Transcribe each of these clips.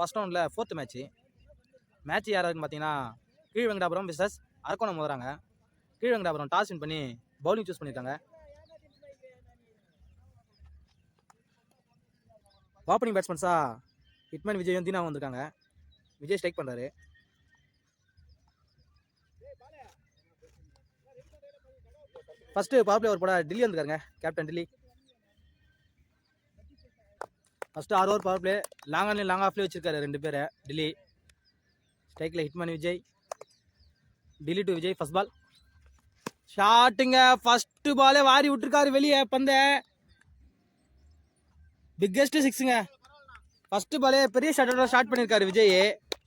First ரவுண்டில் fourth match match யாராருன்னு பார்த்தீங்கன்னா கீழ் வெங்கடாபுரம் விசஸ் அரக்கோணம் மோதுறாங்க. கீழ் வெங்கடாபுரம் டாஸ் வின் பண்ணி பவுலிங் சூஸ் பண்ணியிருக்காங்க. ஓப்பனிங் பேட்ஸ்மேன்ஸாக ஹிட்மேன் விஜய் தீனாவும் வந்திருக்காங்க. விஜய் ஸ்ட்ரைக் பண்ணுறாரு ஃபஸ்ட்டு பவர் ஒரு போட டில்லி வந்துருக்காருங்க கேப்டன் டில்லி ஃபஸ்ட்டு ஆறு over power play long online long ஆஃப்லேயே வச்சிருக்காரு ரெண்டு பேரை. டெல்லி ஸ்ட்ரைக்கில் hitman Vijay. Dilli to Vijay first ball ஷாட்டுங்க ஃபஸ்ட்டு பாலே வாரி விட்டுருக்காரு வெளியே பந்த. பிக்கெஸ்ட்டு சிக்ஸுங்க ஃபஸ்ட்டு பாலே பெரிய ஷாட்டோட ஸ்டார்ட் பண்ணியிருக்காரு விஜய்.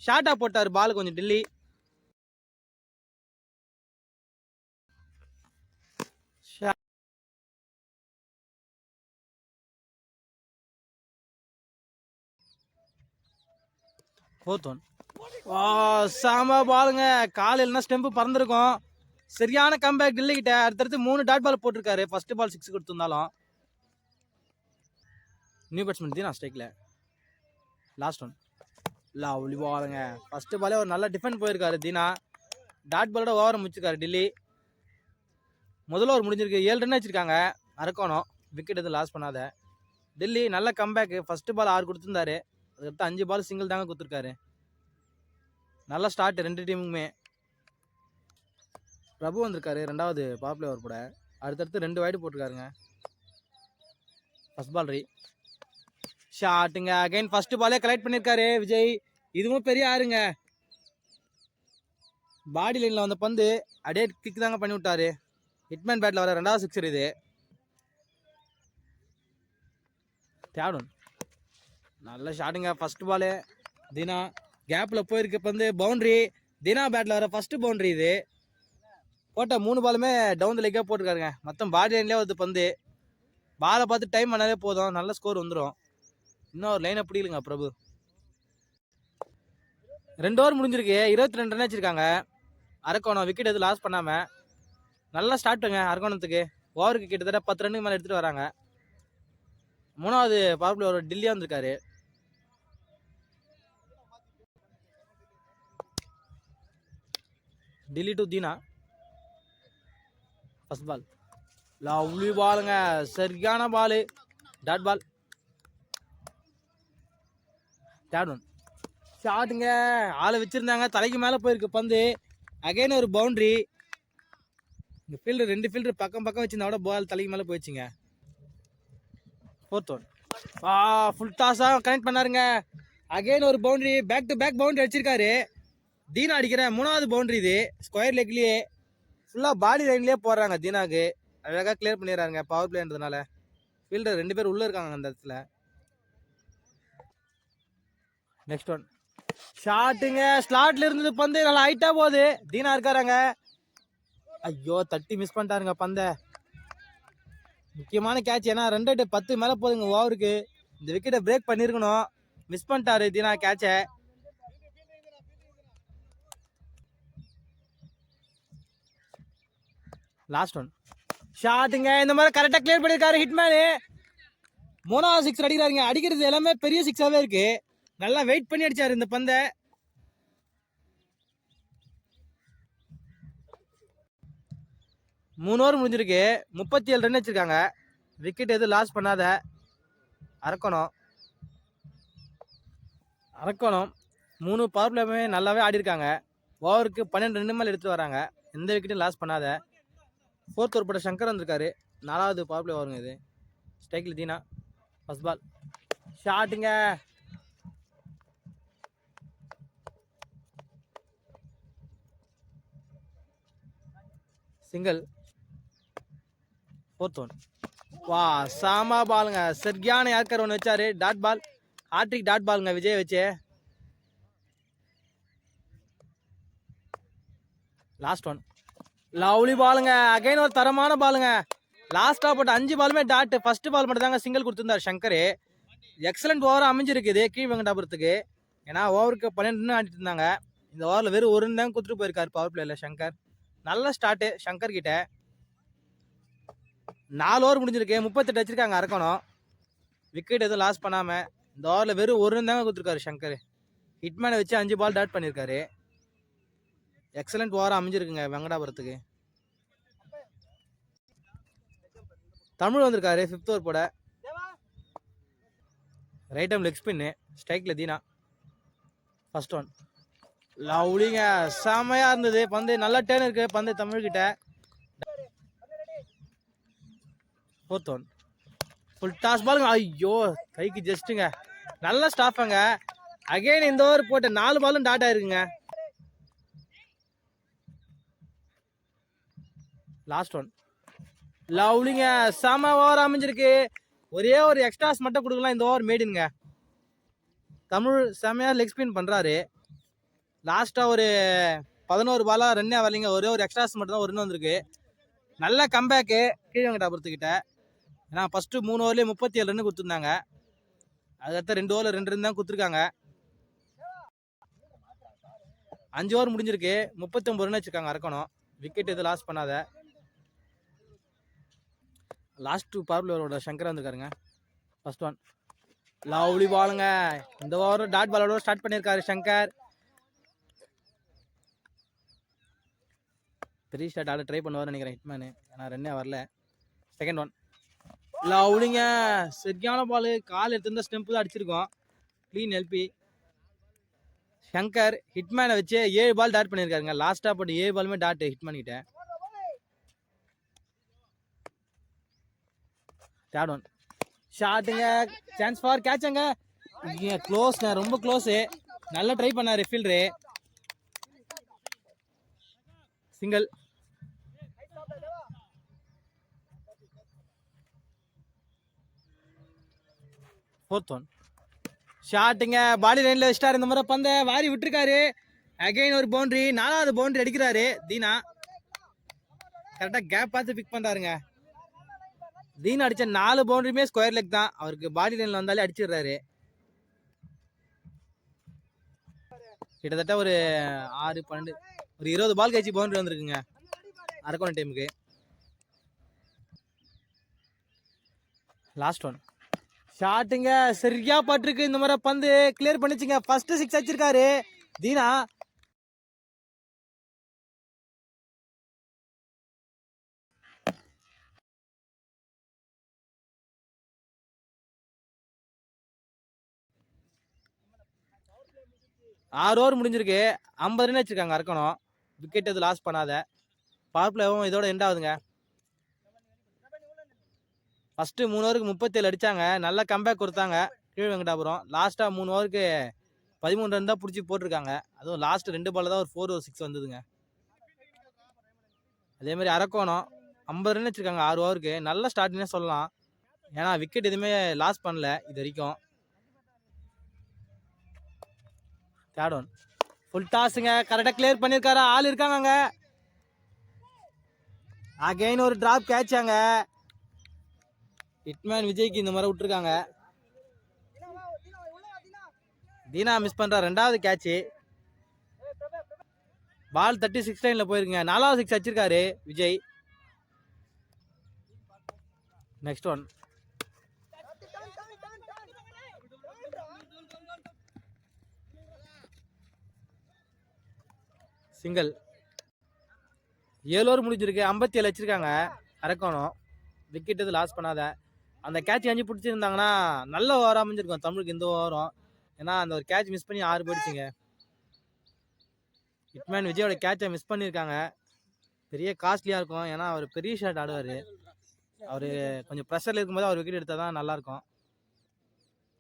ஷார்ட்டாக போட்டார் பால் கொஞ்சம் டில்லி ஃபோர்த் ஒன் வா சாம பாலுங்க. கால் ஸ்டெம்பு பறந்துருக்கும். சரியான கம்பேக் டில்லிக்கிட்ட அடுத்தடுத்து மூணு டாட் பால் போட்டிருக்காரு. ஃபர்ஸ்ட் பால் சிக்ஸ் கொடுத்துருந்தாலும். நியூ பேட்ஸ்மேன் தீனா ஸ்ட்ரைக்கில் லாஸ்ட் ஒன் லவ்லி பாலுங்க ஃபர்ஸ்ட் பாலே ஒரு நல்ல டிஃபெண்ட் போயிருக்காரு தீனா. டாட் பாலோட ஓவரை முடிச்சிருக்காரு டில்லி. முதல்ல ஒரு முடிஞ்சிருக்கு. ஏழு ரன் வச்சிருக்காங்க அரக்கோணம் விக்கெட் எதுவும் லாஸ் பண்ணாத. டெல்லி நல்ல கம்பேக்கு ஃபர்ஸ்ட் பால் ஆறு கொடுத்துருந்தாரு. அதுக்கடுத்து அஞ்சு பால் சிங்கிள் தாங்க கொடுத்துருக்காரு. நல்ல ஸ்டார்ட் ரெண்டு டீமுக்குமே பிரபு வந்திருக்காரு ரெண்டாவது பாப்புலர் ஓவர் கூட. அடுத்தடுத்து ரெண்டு வைடு போட்டிருக்காருங்க. ஃபஸ்ட் பால் ரீ ஷாட்டுங்க அகைன் ஃபஸ்ட்டு பாலே கலெக்ட் பண்ணியிருக்காரு விஜய். இதுவும் பெரிய ஆறுங்க. பாடி லைனில் வந்த பந்து அடே கிக் தாங்க பண்ணி விட்டாரு. ஹிட்மேன் பேட்டில் வர ரெண்டாவது சிக்ஸர் இது. தேடும் நல்ல ஷாட்டுங்க ஃபர்ஸ்ட் பாலு தினா கேப்பில் போயிருக்க. பந்து பவுண்ட்ரி தினா பேட்டில் வர ஃபஸ்ட்டு பவுண்ட்ரி இது. போட்ட மூணு பாலுமே டவுன் த லெக்காக போட்டிருக்காருங்க. மொத்தம் பாடி லைன்லேயே வருது பந்து. பாலை பார்த்து டைம் பண்ணாலே போதும். நல்ல ஸ்கோர் வந்துடும் இன்னும் ஒரு லைனை பிடிக்கலுங்க பிரபு. ரெண்டு ஓவர் முடிஞ்சிருக்கு. இருபத்தி ரெண்டு ரன் வச்சுருக்காங்க அரக்கோணம் விக்கெட் எதுவும் லாஸ் பண்ணாமல் நல்லா ஸ்டார்ட்டுங்க அரக்கோணத்துக்கு. ஓவருக்கு கிட்டத்தட்ட பத்து ரன்னுக்கு மேலே எடுத்துகிட்டு வராங்க. மூணாவது பவர் ஒரு டில்லியா வந்திருக்காரு. Delhi to Dhina. First ball lovely பாலுங்க சரியான ball dot ball third one ஷாட்டுங்க ஆளை வச்சிருந்தாங்க. தலைக்கு மேலே போயிருக்கு பந்து. அகைன் ஒரு பவுண்ட்ரி இந்த ஃபீல்டு ரெண்டு ஃபீல்டு பக்கம் பக்கம் வச்சிருந்தா கூட பால் தலைக்கு மேலே போயிடுச்சுங்க. ஃபோர்த் ஒன் ஆ ஃபுல் டாஸாக கனெக்ட் பண்ணாருங்க. அகைன் ஒரு boundary back to back boundary அடிச்சிருக்காரு. தீனா அடிக்கிற மூணாவது பவுண்டரி இது. ஸ்கொயர் லெக்லேயே ஃபுல்லாக பாடி லைன்லேயே போடுறாங்க தீனாக்கு. அழகாக கிளியர் பண்ணிடுறாங்க பவர் பிளேன்றதுனால ஃபீல்டர் ரெண்டு பேர் உள்ளே இருக்காங்க அந்த இடத்துல. நெக்ஸ்ட் ஒன் ஷாட்டுங்க ஸ்லாட்ல இருந்தது பந்து நல்லா ஹைட்டா போகுது. தீனா இருக்காராங்க. ஐயோ தட்டி மிஸ் பண்ணிட்டாருங்க பந்தை. முக்கியமான கேட்ச் ஏன்னா ரெண்டு எட்டு பத்து மேலே போகுதுங்க ஓவருக்கு இந்த விக்கெட்டை பிரேக் பண்ணியிருக்கணும் மிஸ் பண்ணிட்டாரு தீனா கேட்சை லாஸ்ட் ஒன் ஷாட்டுங்க இந்த மாதிரி கரெக்டாக கிளியர் பண்ணியிருக்காரு ஹிட்மேனு மூணாவது சிக்ஸ் அடிக்கிறாருங்க. அடிக்கிறது எல்லாமே பெரிய சிக்ஸாகவே இருக்கு. நல்லா வெயிட் பண்ணி அடிச்சாரு இந்த பந்தை. மூணு ஓவர் முடிஞ்சிருக்கு. முப்பத்தி ஏழு ரன் வச்சிருக்காங்க. விக்கெட் எதுவும் லாஸ் பண்ணாத. அறக்கணும். அறக்கணும். மூணு பவர் பிளேமே நல்லாவே ஆடிருக்காங்க. ஓவருக்கு பன்னெண்டு ரெண்டு மேலே எடுத்துட்டு வராங்க. எந்த விக்கெட்டும் லாஸ் பண்ணாத. ஃபோர்த் ஒரு பட சங்கர் வந்திருக்காரு. நாலாவது பாப்புலர் வருங்க இது. ஸ்ட்ரைக்கில் தீனா. ஃபஸ்ட் பால் ஷாட்டுங்க சிங்கிள் ஃபோர்த் ஒன் வா சாமா பாலுங்க சரியான யாக்கர் ஒன்று வச்சாரு? டாட் பால் ஹாட்ரிக் டாட் பாலுங்க விஜய் வச்சு. லாஸ்ட் ஒன் லவ்லி பாலுங்க. அகைன் ஒரு தரமான பாலுங்க. லாஸ்ட்டாக போட்ட அஞ்சு பாலுமே டாட் ஃபர்ஸ்ட் பால் மட்டும் தாங்க சிங்கிள் கொடுத்துருந்தார் சங்கர். எக்ஸலண்ட் ஓவராக அமைஞ்சிருக்குது கீழ்வெங்கடாபுரத்துக்கு ஏன்னா ஓவருக்கு பன்னெண்டு ஆடிட்டு இருந்தாங்க. இந்த ஓவரில் வெறும் ஒரு தான் கொடுத்துட்டு போயிருக்காரு பவர் பிளேயில் சங்கர். நல்ல ஸ்டார்ட்டு சங்கர் கிட்ட. நாலு ஓவர் முடிஞ்சிருக்கு. முப்பத்தெட்டு வச்சிருக்காங்க அறக்கணும் விக்கெட் எதுவும் லாஸ் பண்ணாமல் இந்த ஓவரில் வெறும் ஒரு தாங்க கொடுத்துருக்காரு சங்கர். ஹிட்மேனை வச்சு அஞ்சு பால் டாட் பண்ணியிருக்காரு எக்ஸலண்ட் ஓவராக அமைஞ்சிருக்குங்க வெங்கடாபுரத்துக்கு. தமிழ் வந்திருக்காரு ஃபிஃப்த் ஓவர் போட ரைட் ஆம் லெக் ஸ்பின்னு ஸ்ட்ரைக்கில் தீனா. ஃபர்ஸ்ட் ஒன் லவ்லிங்க செமையாக இருந்தது. பந்து நல்ல டேர்ன் இருக்கு. பந்து தமிழ்கிட்ட. ஃபோர்த் ஒன் ஃபுல் டாஸ் பாலுங்க ஐயோ கைக்கு ஜஸ்ட்டுங்க நல்ல ஸ்டாஃபங்க அகெயின் இந்த ஓவர் போட்ட நாலு பாலும் டாட் ஆயிருக்குங்க. லாஸ்ட் ஒன் லவ்லிங்க செம ஓவர் அமைஞ்சிருக்கு. ஒரே ஒரு எக்ஸ்ட்ராஸ் மட்டும் கொடுக்கலாம். இந்த ஓவர் மேடுங்க தமிழ் செமையாக லெக் ஸ்பின் பண்ணுறாரு லாஸ்ட்டாக ஒரு பதினோரு பாலாக ரன்னே வரலைங்க. ஒரே ஒரு எக்ஸ்ட்ராஸ் மட்டும் தான் ஒரு ரன் வந்திருக்கு. நல்ல கம்பேக்கு கீழவங்கிட்டாபுரத்துக்கிட்ட ஏன்னா ஃபஸ்ட்டு மூணு ஓவர்லேயே முப்பத்தி ஏழு ரன்னு கொடுத்துருந்தாங்க. அதுக்கடுத்த ரெண்டு ஓவரில் ரெண்டு ரன் தான் கொடுத்துருக்காங்க. அஞ்சு ஓவர் முடிஞ்சிருக்கு. முப்பத்தொம்பது ரன் வச்சுருக்காங்க. அறக்கணும். விக்கெட் எதுவும் லாஸ் பண்ணாத. லாஸ்ட் டூ சங்கரா வந்திருக்காருங்க. ஃபர்ஸ்ட் ஒன் லவ்லி பாலுங்க இந்த வாரம் டாட் பாலோட ஸ்டார்ட் பண்ணியிருக்காரு சங்கர். த்ரீ ஷாட் ஆட ட்ரை பண்ணுவார் நினைக்கிறேன் ஹிட்மேனு ஏன்னா ரன்னே வரல. செகண்ட் ஒன் லவ்லிங்க சரியான பால் கால் எடுத்துருந்தா ஸ்டெம்ப் தான் அடிச்சிருக்கோம். க்ளீன் எல்பி சங்கர் ஹிட்மேனை வச்சு ஏழு பால் டாட் பண்ணியிருக்காருங்க லாஸ்ட்டாக போட்டு ஏழு பாலுமே டாட் ஹிட்மேன் பண்ணிக்கிட்டேன் தேர்ட் ஒன் ஷாட்டுங்க சான்ஸ் ஃபார் கேட்சுங்க க்ளோஸ்ங்க ரொம்ப க்ளோஸு நல்லா ட்ரை பண்ணார் ஃபீல்டரு சிங்கிள் ஃபோர்த் ஒன் ஷாட்டுங்க பாடி லைனில் வச்சிட்டாரு. இந்த முறை பந்த வாரி விட்டுருக்காரு. அகைன் ஒரு பவுண்டரி நாலாவது பவுண்டரி அடிக்கிறாரு. தீனா. கரெக்டாக கேப் பார்த்து பிக் பண்ணுறாருங்க தீன் அடித்த நாலு பவுண்டரியுமே ஸ்கொயர் லெக் தான். அவருக்கு பாடி லைனில் வந்தாலே அடிச்சிடுறாரு. கிட்டத்தட்ட ஒரு ஆறு பன்னெண்டு ஒரு இருபது பால் கழிச்சு பவுண்டரி வந்திருக்குங்க. அரக்கோணம் டைமுக்கு லாஸ்ட் ஒன் ஷாட்டுங்க சரியா பட்டிருக்கு. இந்த மாதிரி பந்து கிளியர் பண்ணிச்சுங்க. ஃபர்ஸ்ட் சிக்ஸ் அடிச்சிருக்காரு. தீனா ஆறு ஓவர் முடிஞ்சிருக்கு. ஐம்பது ரன் வச்சுருக்காங்க அறுக்கணும் விக்கெட் எதுவும் லாஸ் பண்ணாத. பவர் பிளேவும் இதோட எண்ட் ஆகுதுங்க. ஃபஸ்ட்டு மூணு ஓவருக்கு முப்பத்தேழு அடித்தாங்க நல்ல கம்பேக் கொடுத்தாங்க. கீழ் வெங்கடாபுரம். லாஸ்ட்டாக மூணு ஓவருக்கு பதிமூணு ரன் தான் பிடிச்சி போட்டிருக்காங்க. அதுவும் லாஸ்ட் ரெண்டு பால் தான் ஒரு ஃபோர் ஒரு சிக்ஸ் வந்ததுங்க. அதே மாதிரி அரக்கோணம் ஐம்பது ரன் வச்சுருக்காங்க ஆறு ஓவருக்கு. நல்ல ஸ்டார்டிங்னே சொல்லலாம். ஏன்னா விக்கெட் எதுவுமே லாஸ் பண்ணல இது வரைக்கும். Third one. ஃபுல் டாஸுங்க கரெக்டாக கிளியர் பண்ணியிருக்காரு. ஆள் இருக்காங்க அகைன் ஒரு டிராப் கேட்சாங்க ஹிட்மேன் விஜய்க்கு இந்த மாதிரி விட்டுருக்காங்க. தீனா மிஸ் பண்ணுறா ரெண்டாவது கேட்ச் பால் தேர்ட்டி சிக்ஸ் லைனில் போயிருக்குங்க நாலாவது சிக்ஸ் அடிச்சிருக்காரு விஜய். நெக்ஸ்ட் ஒன் சிங்கிள் ஏழு ஓவர் முடிஞ்சிருக்கு. ஐம்பத்தி ஏழு வச்சுருக்காங்க. அரக்கணும். விக்கெட் எதுவும் லாஸ் பண்ணாத. அந்த கேட்ச் அஞ்சு பிடிச்சிருந்தாங்கன்னா நல்ல ஓவர் அமைஞ்சிருக்கும். தமிழுக்கு இந்த ஓவரும். ஏன்னா அந்த ஒரு கேட்ச் மிஸ் பண்ணி ஆறு போயிடுச்சுங்க. ஹிட்மேன் விஜயோட கேட்சை மிஸ் பண்ணியிருக்காங்க பெரிய காஸ்ட்லியாக இருக்கும். ஏன்னா அவர் பெரிய ஷாட் ஆடுவார். அவர் கொஞ்சம் ப்ரெஷரில் இருக்கும்போது அவர் விக்கெட் எடுத்தால் தான் நல்லாயிருக்கும்.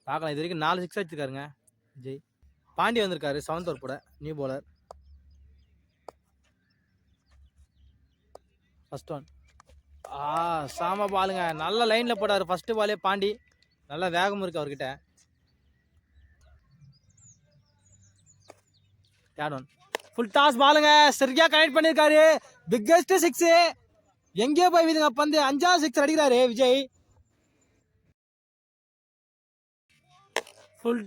பார்க்கலாம். இது வரைக்கும் நாலு சிக்ஸ் வச்சிருக்காருங்க விஜய். பாண்டி வந்திருக்காரு. செவன்த் ஓவர் கூட. நியூ பவுலர் ஃபர்ஸ்ட் ஒன் ஆ சாம பாலுங்க நல்ல லைனில் போட்டார் ஃபஸ்ட்டு பாலே பாண்டி. நல்ல வேகம் இருக்கு அவர்கிட்ட. தேர்ட் ஒன் ஃபுல் டாஸ் பாலுங்க சரியாக கனெக்ட் பண்ணியிருக்காரு பிக்கெஸ்ட் சிக்ஸு எங்கேயோ போய் விதுங்க. பந்து அஞ்சாவது சிக்ஸ் அடிக்கிறாரு Vijay. Full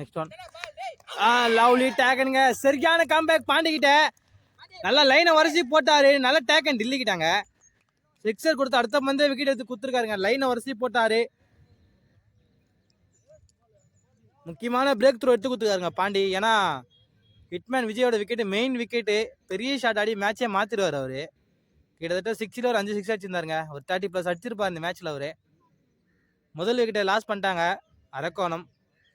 next one ah lovely டேக்கனுங்க சரியான கம்பேக் பாண்டிக்கிட்ட நல்லா லைனை வரிசை போட்டாரு. நல்லா டேக்கன் டில்லிக்கிட்டாங்க சிக்ஸர் கொடுத்து அடுத்த பந்தே விக்கெட் எடுத்து கொடுத்துருக்காருங்க. லைனை வரிசை போட்டாரு. முக்கியமான பிரேக் த்ரோ எடுத்து கொடுத்துருக்காருங்க பாண்டி. ஏன்னா ஹிட்மேன் விஜயோட விக்கெட்டு மெயின் விக்கெட்டு பெரிய ஷாட் ஆடி மேட்சே மாற்றிடுவார் அவர். கிட்டத்தட்ட சிக்ஸில் ஒரு அஞ்சு சிக்ஸ் அடிச்சிருந்தாருங்க. ஒரு தேர்ட்டி ப்ளஸ் அடிச்சிருப்பார் இந்த மேட்ச்சில் அவர். முதல் விக்கெட்டை லாஸ் பண்ணிட்டாங்க. அரக்கோணம்.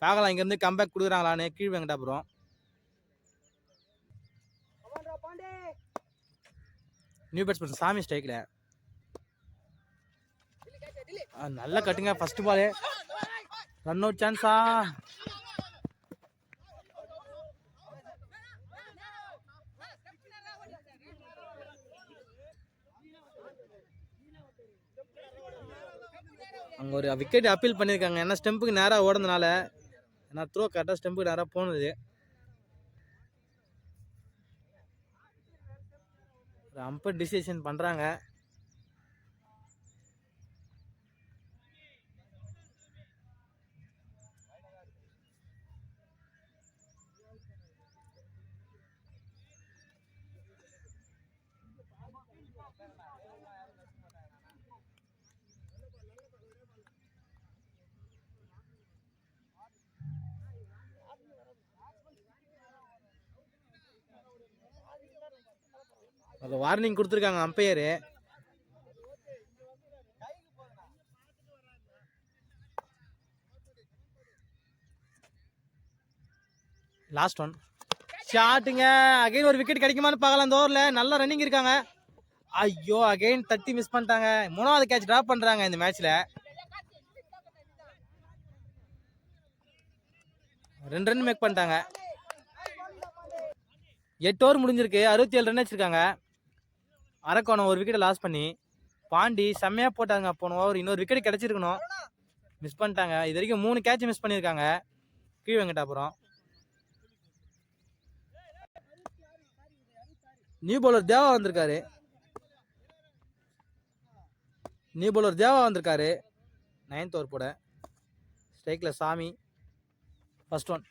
பார்க்கலாம். இங்கேருந்து கம்பேக் கொடுக்குறாங்களான்னு கீழ் வெங்கடாபுரம். நியூ பேட்ஸ்மேன் சாமி ஸ்ட்ரைக்கில் நல்ல கட்டுங்க ஃபர்ஸ்ட் பாலு ரன் அவுட் சான்ஸா அங்கே ஒரு விக்கெட் அப்பீல் பண்ணியிருக்காங்க ஏன்னா ஸ்டெம்புக்கு நேராக ஓடுனதுனால நான் த்ரோ கரெக்டாக ஸ்டெம்புக்கு நேராக போனது. ஒரு அம்பர் டிசிஷன் பண்ணுறாங்க அதில் வார்னிங் கொடுத்துருக்காங்க அம்பையரு லாஸ்ட் ஒன் ஷாட்டுங்க அகைன் ஒரு விக்கெட் கிடைக்குமான்னு பார்க்கலாம். அந்த ஓவரில் நல்ல ரன்னிங் இருக்காங்க. ஐயோ அகைன் தட்டி மிஸ் பண்ணிட்டாங்க. மூணாவது கேட்ச் ட்ராப் பண்ணுறாங்க இந்த மேட்ச்சில் ரெண்டு ரன் மேக் பண்ணிட்டாங்க. எட்டு ஓவர் முடிஞ்சிருக்கு. அறுபத்தி ஏழு ரன் வச்சிருக்காங்க அரக்கோணம் ஒரு விக்கெட்டை லாஸ் பண்ணி பாண்டி செம்மையாக போட்டாங்க. போன ஓவர் இன்னொரு விக்கெட் கிடச்சிருக்கணும். மிஸ் பண்ணிட்டாங்க. இது வரைக்கும் மூணு கேட்ச் மிஸ் பண்ணியிருக்காங்க. கீழ் வெங்கடாபுரம். நியூ பவுலர் தேவா வந்திருக்காரு. நியூ பவுலர் தேவா வந்திருக்காரு. நைன்த் ஓவர் போட. ஸ்ட்ரைக்கில் சாமி. ஃபர்ஸ்ட் ஒன்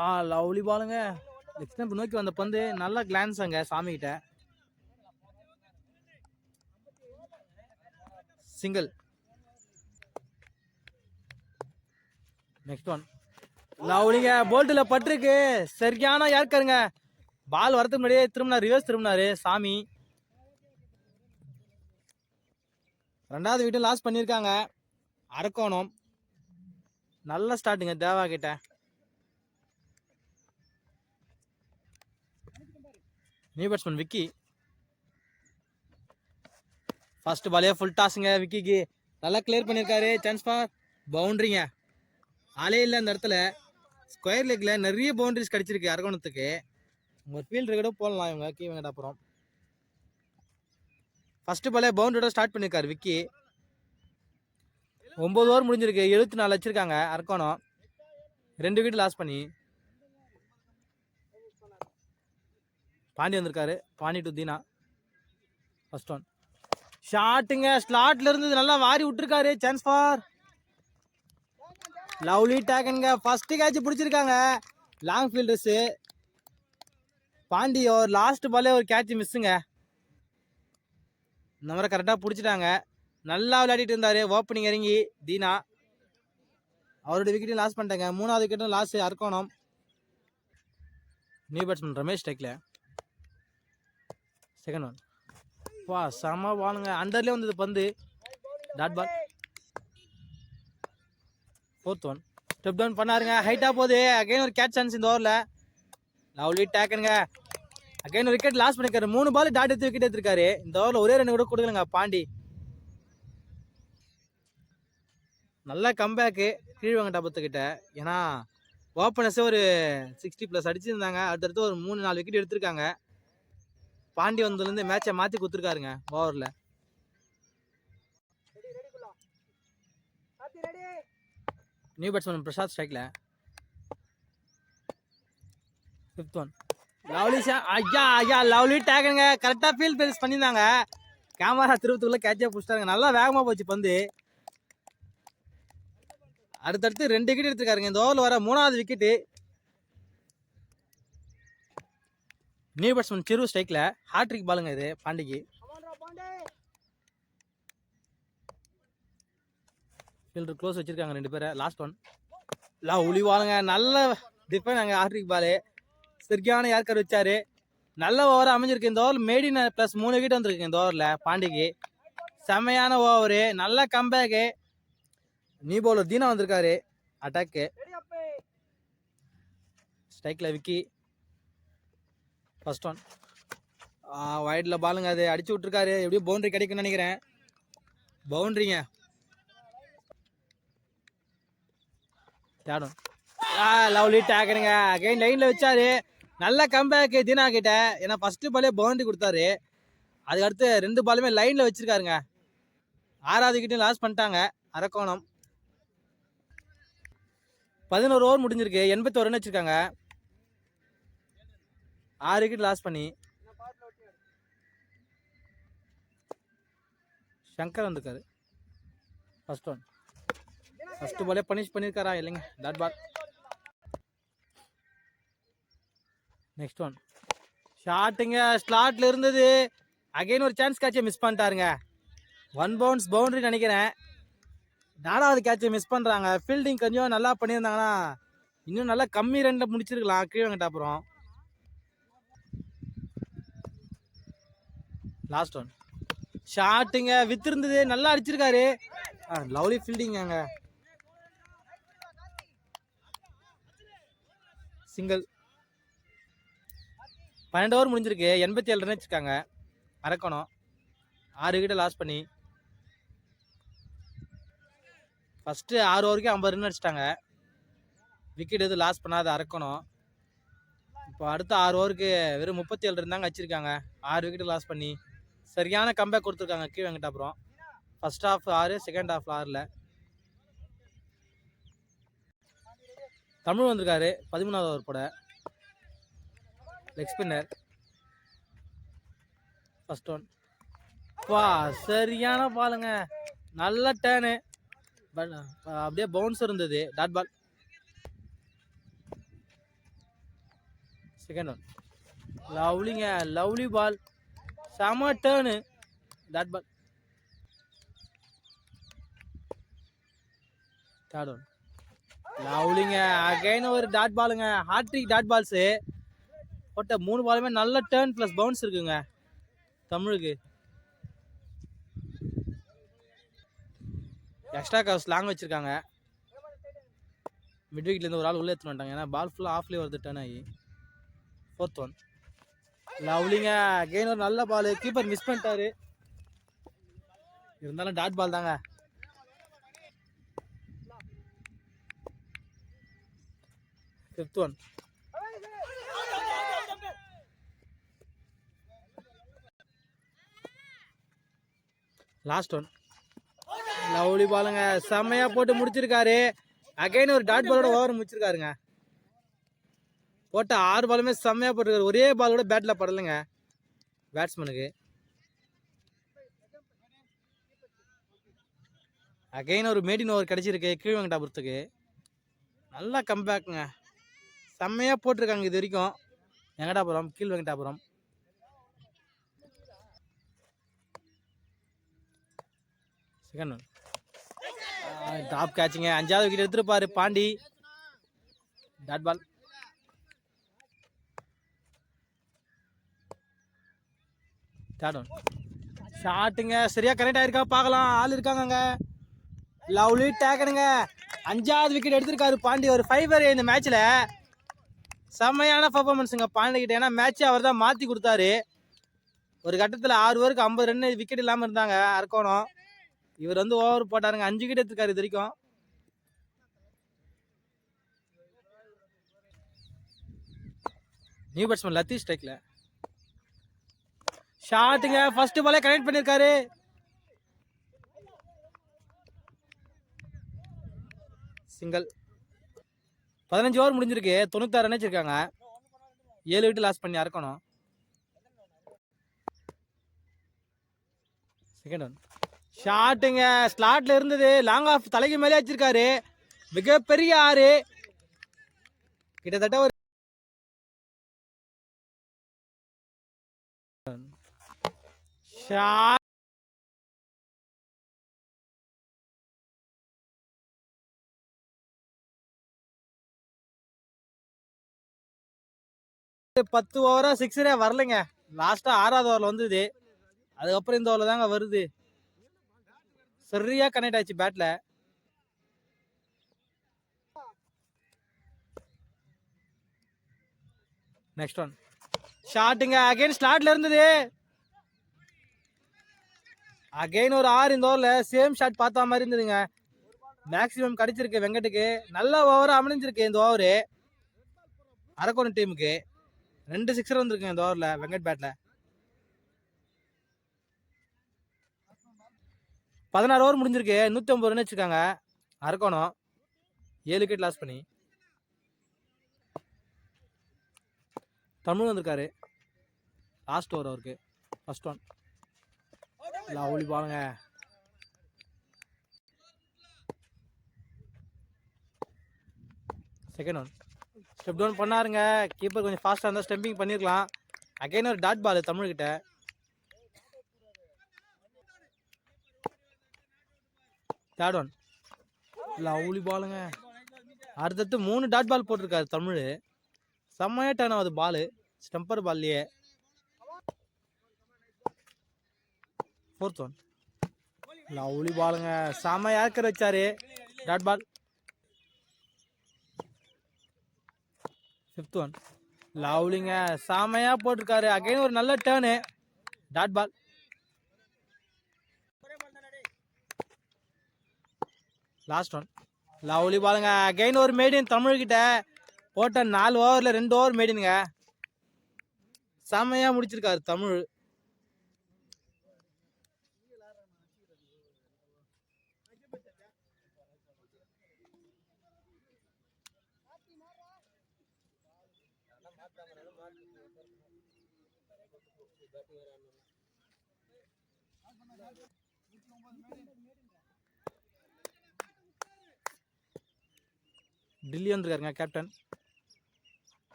ஆ லவ்லி பாலுங்க லெக் நோக்கி வந்த பந்து நல்லா கிளான்ஸ் அங்கே சாமிக்கிட்ட சிங்கிள் நெக்ஸ்ட் ஒன் லவ்லிங்க போல்ட்டில் பட்டிருக்கு. சரியான யாருக்காருங்க பால் வரதுக்கு முன்னாடியே திரும்பினார் ரிவர்ஸ் திரும்பினாரு சாமி. ரெண்டாவது வீட்டும் லாஸ் பண்ணியிருக்காங்க அரக்கோணம் நல்ல ஸ்டார்ட்டுங்க தேவா கிட்ட. New batsman Vicky. ஃபர்ஸ்ட் பாலே ஃபுல் டாஸுங்க விக்கிக்கு நல்லா கிளியர் பண்ணியிருக்காரு சான்ஸ் ஃபார் பவுண்டரிங்க ஆளே இல்லை அந்த இடத்துல. ஸ்கொயர் லெக்கில் நிறைய பவுண்டரிஸ் கிடச்சிருக்கு அரகோணத்துக்கு உங்கள் ஃபீல்டு கூட போடலாம் இவங்க கீவங்கட அப்புறம். ஃபஸ்ட்டு பாலே பவுண்டரியோட ஸ்டார்ட் பண்ணியிருக்காரு விக்கி ஒம்பது ஓவர் முடிஞ்சிருக்கு. எழுபத்தி நாலு வச்சுருக்காங்க அரக்கோணம். ரெண்டு வீடு லாஸ் பண்ணி. பாண்டி வந்திருக்காரு. Pandi to Dheena. First one ஷாட்டுங்க ஸ்லாட்ல இருந்து நல்லா வாரி விட்டுருக்காரு. சான்ஸ் ஃபார் லவ்லி டேக்கனுங்க ஃபர்ஸ்ட் கேட்ச் பிடிச்சிருக்காங்க. லாங் ஃபீல்டர்ஸு பாண்டி ஒரு லாஸ்ட் பாலே ஒரு கேட்ச் மிஸ்ஸுங்க இந்த மாதிரி கரெக்டாக பிடிச்சிட்டாங்க. நல்லா விளையாடிட்டு இருந்தார். ஓப்பனிங் இறங்கி தீனா. அவரோட விக்கெட்டையும் லாஸ் பண்ணிட்டாங்க. மூணாவது விக்கெட்டும் loss Arakkonam new batsman Ramesh டெக்ல. Second one வா செம பாலுங்க அண்டர்லேயே வந்தது பந்து. Dot ball fourth one step down பண்ணாருங்க. ஹைட்டாக போகுது. அகைன் ஒரு கேட்ச் சான்ஸ் இந்த ஓவரில் லவ்லி டேக்குங்க அகைன் ஒரு விக்கெட் லாஸ் பண்ணிக்காரு மூணு பால் டாட் எடுத்து விக்கெட் எடுத்திருக்காரு. இந்த ஓவரில் ஒரே ரன் கூட கொடுக்கலங்க பாண்டி. நல்ல கம்பேக்கு கீழ்வங்கட்டாபத்துக்கிட்ட ஏன்னா ஓப்பனர்ஸே ஒரு சிக்ஸ்டி ப்ளஸ் அடிச்சிருந்தாங்க. அடுத்தடுத்து ஒரு மூணு நாலு விக்கெட் எடுத்திருக்காங்க. பாண்டி வந்ததுலேருந்து மேட்சை மாற்றி கொடுத்துருக்காருங்க ஓவரில் நியூ பேட்ஸ்மேன் பிரசாத் ஸ்ட்ரைக்கில் ஃபிஃப்த் ஒன் லவ்லி ஷா ஐயா ஐயா லவ்லி டேக்குங்க கரெக்டாக ஃபீல் பேஸ் பண்ணியிருந்தாங்க கேமரா திருப்பத்துக்குள்ளே கேட்சாக பிடிச்சிட்டாங்க நல்லா வேகமாக போச்சு பந்து. அடுத்தடுத்து ரெண்டு விக்கெட் எடுத்துருக்காருங்க. இந்த ஓவரில் வர மூணாவது விக்கெட்டு நியூ பேட்ஸ்மேன் சிறு ஸ்ட்ரைக்கில் ஹாட்ரிக் பாலுங்க இது பாண்டிக்கு. ஃபீல்டர் க்ளோஸ் வச்சுருக்காங்க ரெண்டு பேரை. லாஸ்ட் ஒன் லா ஒளி நல்ல டிஃபன் அங்கே ஹாட்ரிக் பாலு சரியான ஏற்கர் வச்சார்? நல்ல ஓவர் அமைஞ்சிருக்கு இந்த ஓவர் மேடி ப்ளஸ் மூணு விக்கெட் வந்திருக்கு இந்த ஓவரில் பாண்டிக்கு. செம்மையான ஓவரு நல்ல கம்பேக்கு நீ பவுலர் தீனா வந்திருக்காரு. அட்டாக்கு ஸ்ட்ரைக்கில் விக்கி. ஃபஸ்ட் ஒன் வயட்டில் பாலுங்க அது அடிச்சு விட்ருக்காரு எப்படியும் பவுண்டரி கிடைக்கும்னு நினைக்கிறேன். பவுண்டரிங்க தேடும் ஆ லவ்லி டேக்கனுங்க அகைன் லைனில் வச்சாரு. நல்ல கம்பேக்கு தீனா கிட்ட. ஏன்னா ஃபஸ்ட்டு பாலே பவுண்டரி கொடுத்தாரு. அதுக்கு அடுத்து ரெண்டு பாலுமே லைனில் வச்சுருக்காருங்க. ஆறாவது கிட்டையும் லாஸ் பண்ணிட்டாங்க. அரக்கோணம். பதினோரு ஓவர் முடிஞ்சிருக்கு. எண்பத்தோருன்னு வச்சுருக்காங்க. ஆறு விக்கெட் லாஸ் பண்ணி. சங்கர் வந்திருக்காரு. ஃபர்ஸ்ட் ஒன் ஃபர்ஸ்ட் பாலே பனிஷ் பண்ணியிருக்காரா இல்லைங்க? டாட் பால் நெக்ஸ்ட் ஒன் ஷாட்டுங்க ஸ்லாட்டில் இருந்தது. அகைன் ஒரு சான்ஸ் கேட்சை மிஸ் பண்ணிட்டாருங்க. ஒன் பவுன்ஸ் பவுண்டரி நினைக்கிறேன். நாலாவது கேட்சை மிஸ் பண்ணுறாங்க ஃபீல்டிங் கொஞ்சம் நல்லா பண்ணியிருந்தாங்கன்னா இன்னும் நல்லா கம்மி ரெண்டில் முடிச்சிருக்கலாம். கீழே அப்புறம். லாஸ்ட் ஒன் ஷாட்டுங்க வித்து இருந்தது நல்லா அடிச்சிருக்காரு. லவ்லி ஃபீல்டிங் அங்க. சிங்கிள் பன்னெண்டு ஓவர் முடிஞ்சிருக்கு. எண்பத்தி ஏழு ரன் வச்சிருக்காங்க மறக்கணும். ஆறு விக்கெட்டை லாஸ் பண்ணி. ஃபஸ்ட்டு ஆறு ஓவருக்கே ஐம்பது ரன் அடிச்சிட்டாங்க. விக்கெட் எதுவும் லாஸ் பண்ணாத அறக்கணும். இப்போ அடுத்த ஆறு ஓவருக்கு வெறும் முப்பத்தி ஏழு ரன் தாங்க வச்சிருக்காங்க ஆறு விக்கெட் லாஸ் பண்ணி. சரியான கம்பேக் கொடுத்துருக்காங்க கீழ் வெங்கடாபுரம். ஃபர்ஸ்ட் ஹாஃப் ஆறு செகண்ட் ஹாஃப் ஆறில். தமிழ் வந்திருக்காரு பதிமூணாவது ஓவர் போட லெக் ஸ்பின்னர் ஃபஸ்ட் ஒன் பா சரியான பாலுங்க நல்ல டேனு பட் அப்படியே பவுன்ஸ் இருந்தது. டாட் பால் செகண்ட் ஒன் லவ்லிங்க லவ்லி பால் செம turn dot ball third one லவ்லிங்க again ஒரு டாட் பாலுங்க ஹாட்ரிக் டாட் பால்ஸு போட்ட மூணு பாலுமே நல்ல டேர்ன் ப்ளஸ் பவுன்ஸ் இருக்குங்க. தமிழுக்கு. எக்ஸ்ட்ரா கவர்ஸ் லாங் வச்சுருக்காங்க. மிட்விக்கெட்லேருந்து ஒரு ஆள் உள்ளே எடுத்துன்னு வந்துட்டாங்க. ஏன்னா பால் ஃபுல்லாக ஆஃப்லேயே வருது டேர்ன் ஆகி. Fourth one லவ்லிங்க. அகெயின் ஒரு நல்ல பால் கீப்பர் மிஸ் பண்ணிட்டாரு. இருந்தாலும் டாட் பால் தாங்க. Fifth one last one lovely பாலுங்க செம்மையா போட்டு முடிச்சிருக்காரு. அகைன் ஒரு டாட் பாலோட ஓவர் முடிச்சிருக்காருங்க. போட்ட ஆறு பாலுமே செம்மையாக போட்டிருக்காரு. ஒரே பால் கூட பேட்டில் படலைங்க. பேட்ஸ்மேனுக்கு அகைன் ஒரு மேடின் ஓவர் கிடச்சிருக்கு. கீழ்வெங்கடாபுரத்துக்கு நல்லா கம்பேக்குங்க செம்மையாக போட்டிருக்காங்க இது வரைக்கும். வெங்கடாபுரம் கீழ் வெங்கடாபுரம். செகண்ட் ஒன் டாப் கேட்சிங்க அஞ்சாவது wicket எடுத்துருப்பாரு Pandi. Dot ball third one ஷாட்டுங்க சரியா கனெக்ட் ஆயிருக்கா பார்க்கலாம். ஆள் இருக்காங்க லவ்லி டேக்கனுங்க அஞ்சாவது விக்கெட் எடுத்திருக்காரு பாண்டி. ஒரு ஃபைவர் இந்த மேட்ச்ல செம்மையான பர்ஃபார்மன்ஸுங்க பாண்டி கிட்ட. ஏன்னா மேட்ச்சே அவர் தான் மாற்றி கொடுத்தாரு. ஒரு கட்டத்தில் ஆறு ஓவருக்கு ஐம்பது ரன் விக்கெட் இல்லாமல் இருந்தாங்க. அரக்கோணம் இவர் வந்து ஓவர் போட்டாருங்க. அஞ்சு விக்கெட் எடுத்திருக்காரு இது வரைக்கும். நியூ பேட்ஸ்மேன் லத்தீஷ் ஸ்ட்ரைக்ல ஷாட்டுங்க ஃபர்ஸ்ட் பாலே கனெக்ட் பண்ணிருக்காரு. சிங்கிள் பதினஞ்சு ஓவர் முடிஞ்சிருக்கு. தொண்ணூத்தாறு ரன் வச்சிருக்காங்க. ஏழு விட்டு லாஸ் பண்ணி அறக்கணும். செகண்ட் ஒன் ஷாட்டுங்க ஸ்லாட்ல இருந்தது. லாங் ஆஃப் தலைக்கு மேலே வச்சிருக்காரு. மிகப்பெரிய ஆறு. கிட்டத்தட்ட ஒரு பத்து ஓவராக சிக்ஸரே வரலைங்க. லாஸ்ட்டாக ஆறாவது ஓவரில் வந்தது. அதுக்கப்புறம் இந்த ஓவரில் தாங்க வருது. சரியாக கனெக்ட் ஆச்சு பேட்டில் நெக்ஸ்ட் ஒன் ஷாட்டுங்க அகைன் ஸ்லாட்ல இருந்தது. அகைன் ஒரு ஆறு இந்த ஓவரில் சேம் ஷாட் பார்த்த மாதிரி இருந்ததுங்க. மேக்ஸிமம் கிடைச்சிருக்கு வெங்கட்டுக்கு. நல்ல ஓவராக அமைஞ்சிருக்கு இந்த ஓவரு அரக்கோணம் டீமுக்கு ரெண்டு சிக்ஸர் வந்திருக்குங்க இந்த ஓவரில் வெங்கட் பேட்டில் பதினாறு ஓவர் முடிஞ்சிருக்கு. நூற்றி ஐம்பது ரன் வச்சுருக்காங்க. அரக்கோணம் ஏழு விக்கெட் லாஸ் பண்ணி. தமிழ் வந்திருக்காரு. லாஸ்ட் ஓவர் அவருக்கு. ஃபஸ்ட் ஒன் லவ்லி பாருங்க செகண்ட் ஒன் ஸ்டெப் டவுன் பண்ணாருங்க. கீப்பர் கொஞ்சம் ஃபாஸ்ட்டாக இருந்தால் ஸ்டெம்பிங் பண்ணியிருக்கலாம் அகைன் ஒரு டாட் பால் தமிழ்கிட்ட. தேர்ட் ஒன் லவ்லி பாலுங்க அடுத்தடுத்து மூணு டாட் பால் போட்டிருக்காரு தமிழ். செம்மையாக டேன் ஆகுது பால் ஸ்டெம்பர் பால்லையே ஃபோர்த் ஒன் லவ்லி பாலுங்க செம ஏக்கர் வச்சாரு. டாட் பால் ஃபிஃப்த் ஒன் லவ்லிங்க செமையாக போட்டிருக்காரு. அகைன் ஒரு நல்ல turn dot ball last one lovely பாலுங்க அகைன் ஒரு மேடின் தமிழ்கிட்ட போட்ட நாலு ஓவரில் ரெண்டு ஓவர் மேடினுங்க செமையாக முடிச்சிருக்காரு தமிழ். டில்லி வந்திருக்காருங்க கேப்டன்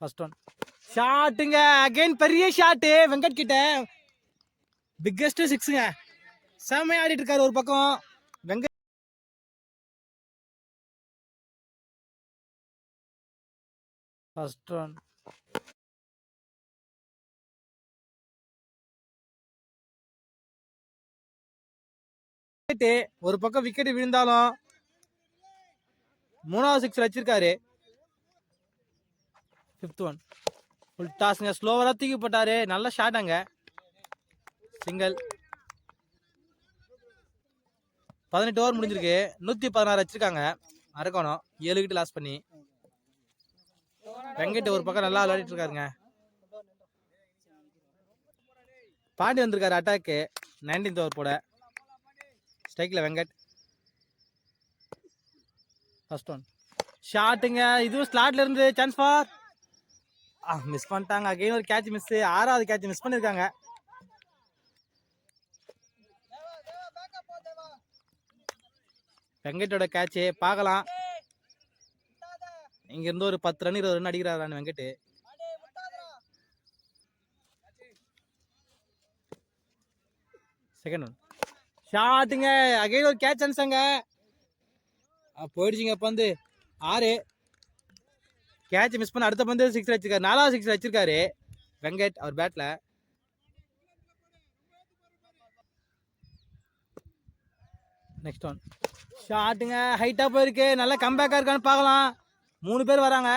ஃபர்ஸ்ட் ஒன் ஷாட்டுங்க அகைன் பெரிய ஷாட்டு வெங்கட் கிட்ட. பிக்கெஸ்ட் சிக்ஸுங்க செம்மையா ஆடிட்டு இருக்காரு ஒரு பக்கம். வெங்கட் ஃபர்ஸ்ட் ஒன் ஒரு பக்கம் விக்கெட் விழுந்தாலும் மூணாவது சிக்ஸ் வச்சிருக்காரு ஃபிஃப்த் ஒன் ஃபுல் டாஸ்ங்க ஸ்லோவராக தூக்கி போட்டாரு. நல்ல ஷாட்டாங்க சிங்கிள் பதினெட்டு ஓவர் முடிஞ்சிருக்கு. நூற்றி பதினாறு வச்சிருக்காங்க அரக்கோணம் ஏழு கிட்ட லாஸ் பண்ணி. வெங்கட் ஒரு பக்கம் நல்லா விளையாடிட்டு இருக்காருங்க. பாண்டி வந்திருக்காரு அட்டாக்கு நைன்டீன்த் ஓவர் போட ஸ்ட்ரைக்கில் வெங்கட். ஃபர்ஸ்ட் ஒன் ஷாட்டுங்க இதுவும் ஸ்லாட்ல இருந்து சான்ஸ் ஃபார் மிஸ் பண்ணிட்டாங்க. அகைன் ஒரு கேட்ச் மிஸ் ஆறாவது கேட்ச் மிஸ் பண்ணிருக்காங்க. வெங்கட்டோட கேட்சு பார்க்கலாம். இங்க இருந்து ஒரு பத்து ரன் இருபது ரன் அடிக்கிறாரான்னு வெங்கட் செகண்ட் ஒன் ஷாட்டுங்க அகைன் ஒரு கேட்ச் அனுப்பிச்சாங்க போயிடுச்சுங்க பந்து ஆறு. கேட்ச் மிஸ் பண்ண அடுத்த பந்து சிக்ஸ் வச்சிருக்காரு. நாலாவது சிக்ஸ் வச்சிருக்காரு. வெங்கட் அவர் பேட்ல நெக்ஸ்ட் ஒன் ஷாட்டுங்க ஹைட்டா போயிருக்கு. நல்ல கம்பேக்கா இருக்கான்னு பார்க்கலாம். மூணு பேர் வராங்க.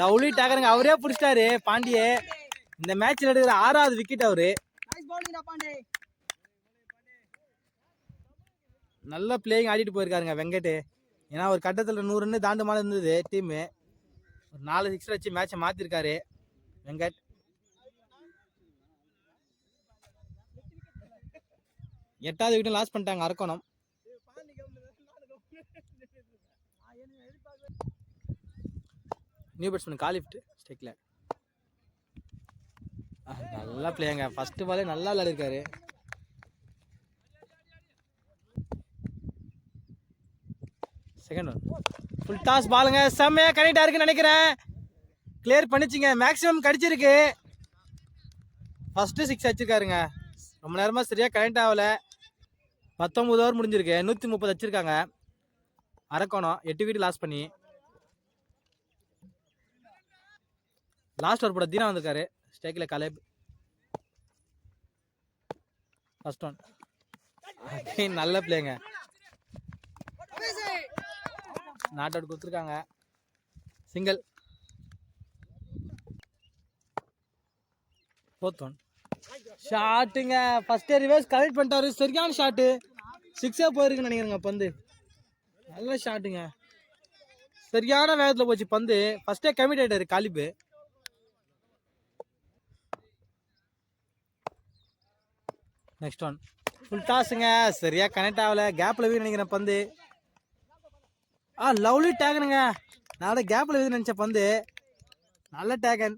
லவ்லி டேக்கருங்க அவரே பிடிச்சிட்டாரு பாண்டியே. இந்த மேட்ச்ல எடுக்கிற ஆறாவது விக்கெட் அவரு. நல்ல பிளேயிங் ஆடிட்டு போயிருக்காருங்க வெங்கட் ஏன்னா ஒரு கட்டத்தில் நூறு ரன்னு தாண்டு மாதிரி இருந்தது டீமு ஒரு நாலு சிக்ஸர் வச்சு மேட்சை மாற்றிருக்காரு வெங்கட். எட்டாவது விக்கெட் லாஸ் பண்ணிட்டாங்க அரக்கோணம். நியூ பேட்ஸ்மேன் காலிஃப்ட் ஸ்டெக்கில் நல்லா பிளேயங்க ஃபஸ்ட்டு பாலே நல்லா விளையாடிருக்காரு. செகண்ட் ஒன் ஃபுல் டாஸ் பாலுங்க செம்மையாக கனெக்டாக இருக்குன்னு நினைக்கிறேன். கிளியர் பண்ணிச்சிங்க. மேக்ஸிமம் கடிச்சிருக்கு. ஃபஸ்ட்டு சிக்ஸ் வச்சிருக்காருங்க ரொம்ப நேரமாக சரியாக கனெக்ட் ஆகல. பத்தொம்பது ஓவர் முடிஞ்சிருக்கு. நூற்றி முப்பது வச்சுருக்காங்க அரக்கோணம். எட்டு வீடு லாஸ் பண்ணி. லாஸ்ட் ஓவர் போட தீனா வந்திருக்காரு. ஸ்டேக்கில் கலேப் ஃபஸ்ட் ஒன் நல்ல பிளேங்க நாட் அவுட் கொடுத்துருக்காங்க. சிங்கிள் ஃபோர்த் ஒன் ஷாட்டுங்க ஃபர்ஸ்ட் ரிவர்ஸ் கலெக்ட் பண்ணிட்டாரு. சரியான ஷாட்டு சிக்ஸே போயிருக்குன்னு நினைக்கிறேங்க பந்து. நல்ல ஷாட்டுங்க சரியான வேகத்தில் போச்சு பந்து. ஃபஸ்ட்டே கமிட் காலிப்பு. நெக்ஸ்ட் ஒன் ஃபுல் டாஸுங்க சரியாக கனெக்ட் ஆகலை. கேப்பில் வீடு நினைக்கிறேன் பந்து. ஆ லவ்லி டேகனுங்க. நான் கேப்பில் வீடு நினச்ச பந்து. நல்ல டேகன்.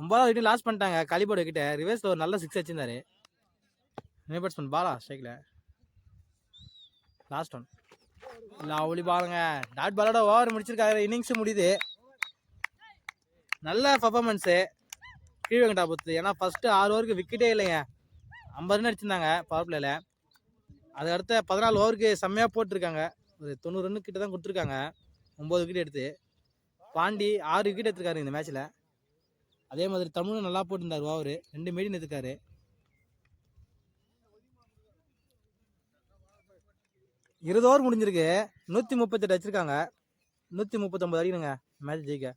ஒன்பதாவது வீட்டு லாஸ் பண்ணிட்டாங்க. கலிபோர்டு கிட்ட ரிவர்ஸில் ஒரு நல்ல சிக்ஸ் வச்சிருந்தாரு நியூ பேட்ஸ்மேன் பாலா ஸ்ட்ரைக்கில் லாஸ்ட் ஒன் லவ்லி பாலுங்க டாட் பாலோட ஓவர் முடிச்சிருக்காரு. இன்னிங்ஸ் முடியுது. நல்ல பர்ஃபார்மன்ஸு கீழ்வெங்கடா பொறுத்து ஏன்னா ஃபஸ்ட்டு ஆறு ஓவருக்கு விக்கெட்டே இல்லைங்க. ஐம்பது ரன் அடிச்சிருந்தாங்க பவர் பிளேயில் அது அடுத்த பதினாலு ஓவருக்கு செம்மையாக போட்டிருக்காங்க. ஒரு தொண்ணூறு ரன்னு கிட்ட தான் கொடுத்துருக்காங்க. ஒம்பது விக்கெட் எடுத்து. பாண்டி ஆறு விக்கெட் எடுத்திருக்காரு இந்த மேட்ச்சில் அதே மாதிரி தமிழும் நல்லா போட்டிருந்தார் ஓவர் ரெண்டு மீடியம் எடுத்துருக்காரு. இருபது ஓவர் முடிஞ்சிருக்கு. நூற்றி முப்பத்தெட்டு வச்சிருக்காங்க நூற்றி முப்பத்தொம்பது அடிக்கணுங்க மேட்ச் ஜெயிக்க.